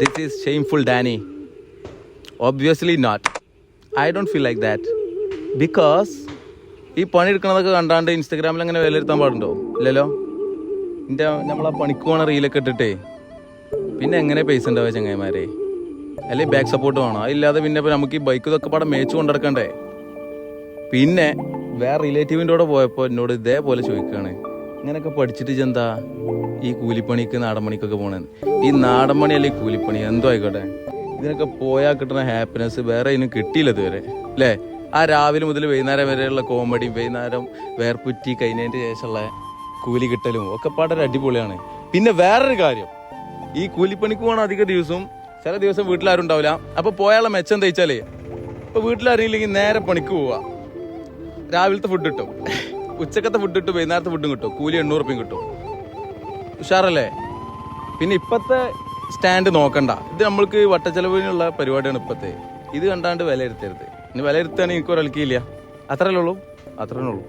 This is shameful Dani obviously not I don't feel like that because ഈ പണി കണ്ടാണ്ട് ഇൻസ്റ്റഗ്രാമിൽ അങ്ങനെ വിലയിരുത്താൻ പാടുണ്ടോ? ഇല്ലല്ലോ? എന്റെ നമ്മളാ പണിക്ക് പോണ റീലൊക്കെ ഇട്ടിട്ടേ. പിന്നെ എങ്ങനെ പൈസ ഉണ്ടാവുക ചങ്ങായിമാരെ? അല്ലെങ്കിൽ ബാക്ക് സപ്പോർട്ട് വേണം? അതില്ലാതെ പിന്നെ ഇപ്പൊ നമുക്ക് ഈ ബൈക്ക് ഇതൊക്കെ പാടെ മേച്ച് കൊണ്ടെടുക്കണ്ടേ? പിന്നെ വേറെ റിലേറ്റീവിന്റെ കൂടെ പോയപ്പോൾ എന്നോട് ഇതേപോലെ ചോദിക്കുകയാണ്. ഇങ്ങനെയൊക്കെ പഠിച്ചിട്ട് ചെന്താ ഈ കൂലിപ്പണിക്ക് നാടൻപണിക്കൊക്കെ പോണേ? ഈ നാടൻപണി അല്ലെങ്കിൽ കൂലിപ്പണി? എന്തോ ആയിക്കോട്ടെ. ഇതിനൊക്കെ പോയാൽ കിട്ടുന്ന ഹാപ്പിനെസ് വേറെ ഇതിനും കിട്ടിയില്ല ഇതുവരെ. അല്ലേ ആ രാവിലെ മുതൽ വൈകുന്നേരം വരെയുള്ള കോമഡിയും വൈകുന്നേരം വേർപുറ്റി കഴിഞ്ഞതിന്റെ ശേഷമുള്ള കൂലി കിട്ടലും ഒക്കെ പാടൊരു അടിപൊളിയാണ്. പിന്നെ വേറൊരു കാര്യം. ഈ കൂലിപ്പണിക്ക് പോകണ അധിക ദിവസവും ചില ദിവസം വീട്ടിലാരും ഉണ്ടാവില്ല. അപ്പോൾ പോയാലുള്ള മെച്ചം തയ്ച്ചാലേ ഇപ്പോൾ വീട്ടിലാരെങ്കിലും നേരെ പണിക്ക് പോവാ. രാവിലത്തെ ഫുഡ് കിട്ടും. ഉച്ചക്കത്തെ ഫുഡ് കിട്ടും വൈകുന്നേരത്തെ ഫുഡും കിട്ടും. കൂലി എണ്ണൂറ് റുപ്യം കിട്ടും. ഉഷാറല്ലേ? പിന്നെ ഇപ്പത്തെ സ്റ്റാൻഡ് നോക്കണ്ട. ഇത് നമ്മൾക്ക് വട്ടച്ചെലവിനുള്ള പരിപാടിയാണ് ഇപ്പത്തെ. ഇത് കണ്ടാണ്ട് വിലയിരുത്തരുത്. ഇനി വിലയിരുത്താണെങ്കിൽ എനിക്ക് ഒരൽക്കില്ല അത്രല്ലേ ഉള്ളൂ? അത്രേ ഉള്ളൂ.